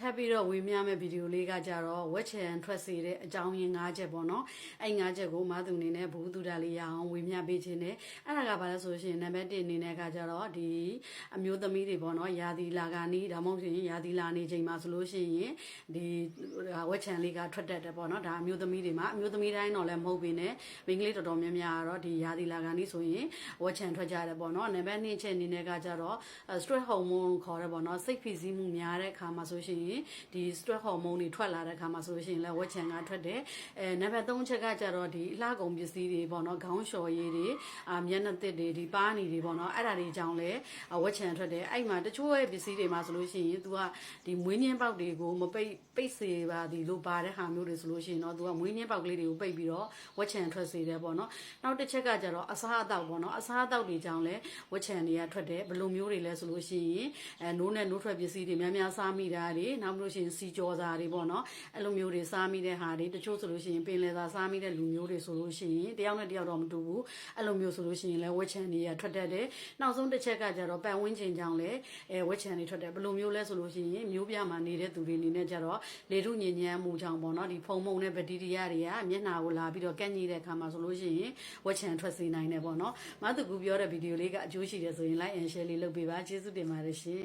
ထပ်ပြီးတော့ဝေမျှမဲ့ဗီဒီယိုလေးကကြတော့ဝက်ချန်ထွက်စေတဲ့အကြောင်းရင်း၅ချက်ပေါ့နော်အဲ့၅ချက်ကိုမသူအနေနဲ့ဘူးသူတာလေးရအောင်ဝေမျှပေးခြင်းနဲ့အဲ့ဒါကဘာလဲဆိုလို့ရှိရင်နံပါတ်1အနေနဲ့ကကြတော့ဒီအမျိုးသမီးတွေပေါ့နော်ယာသီလာကနီးဒါမှမဟုတ်ရင်ယာသီလာနေချိန်မှာဆိုလို့ရှိရင်ဒီဝက်ချန်လေးကထွက်တတ်တယ်ပေါ့နော်ဒါအမျိုးသမီးတွေမှာအမျိုးသမီးတိုင်းတော့လည်းမဟုတ်ပေနဲ့မိန်းကလေးတော်တော်များများကတော့ဒီယာသီလာကနီးဆိုရင်ဝက်ချန်ထွက်ကြတယ်ပေါ့နော်နံပါတ်2ချက်အနေနဲ့ကကြတော့ stress hormone ခေါ်တယ်ပေါ့နော်စိတ်ဖိစီးမှုများတဲ့အခါမှာဆိုရှင်ဒီ stress hormone တွေထွက်လာတဲ့အခါမှာဆိုရှင်လည်းဝက်ချန်ကထွက်တယ်အဲနံပါတ်3ချက်ကကြတော့ဒီအလှကုန်ပစ္စည်းတွေပေါ့နော်ခေါင်းလျှော်ရည်တွေအာမျက်နှာသစ်တွေဒီပါးနီတွေပေါ့နော်အဲ့ဒါတွေကြောင့်လည်းဝက်ချန်ထွက်တယ်အဲ့မှာတချို့ရဲ့ပစ္စည်းတွေမှာဆိုလို့ရှိရင် तू ကဒီမွေးညင်းပေါက်တွေကိုမပိတ်ပိတ်စေပါဒီလို့ပါတဲ့ဟာမျိုးတွေဆိုလို့ရှိရင်တော့ तू ကမွေးညင်းပေါက်ကလေးတွေကိုပိတ်ပြီးတော့ဝက်ချန်ထွက်စေတယ်ပေါ့နော်နောက်တစ်ချက်ကကြတော့အစားအသောက်ပေါ့နော်အစားအသောက်တွေကြောင့်လည်းဝက်ချန်တွေကထွက်တယ်ဘယ်လိုမျိုးတွေလဲဆိုလို့ရှိရင်အဲနိုးနဲ့နိုးထွက်ပစ္စည်းတွေများများစားမိတာတွေနောက်လို့ရှိရင်စီကြောစာတွေပေါ့နော်အဲ့လိုမျိုးတွေစားမိတဲ့ဟာတွေတချို့ဆိုလို့ရှိရင်ပင်လယ်သာစားမိတဲ့လူမျိုးတွေဆိုလို့ရှိရင်တယောက်နဲ့တယောက်တော့မတူဘူးအဲ့လိုမျိုးဆိုလို့ရှိရင်လည်းဝက်ချန်တွေကထွက်တတ်တယ်နောက်ဆုံးတစ်ချက်ကကြတော့ပတ်ဝန်းကျင်ကြောင့်လည်းအဲဝက်ချန်တွေထွက်တယ်ဘယ်လိုမျိုးလဲဆိုလို့ရှိရင်မျိုးပြမှာနေတဲ့သူတွေအနေနဲ့ကြတော့လေထုညဉ့်ညမ်းမှုကြောင့်ပေါ့နော်ဒီဖုံမုံနဲ့ဗက်တီးရီးယားတွေကမျက်နှာကိုလာပြီးတော့ကန့်ကြီးတဲ့အခါမှာဆိုလို့ရှိရင်ဝက်ချန်ထွက်စေနိုင်တယ်ပေါ့နော်မသူကူပြောတဲ့ဗီဒီယိုလေးကအကျိုးရှိတယ်ဆိုရင် like and share လေးလုပ်ပေးပါကျေးဇူးတင်ပါတယ်ရှင်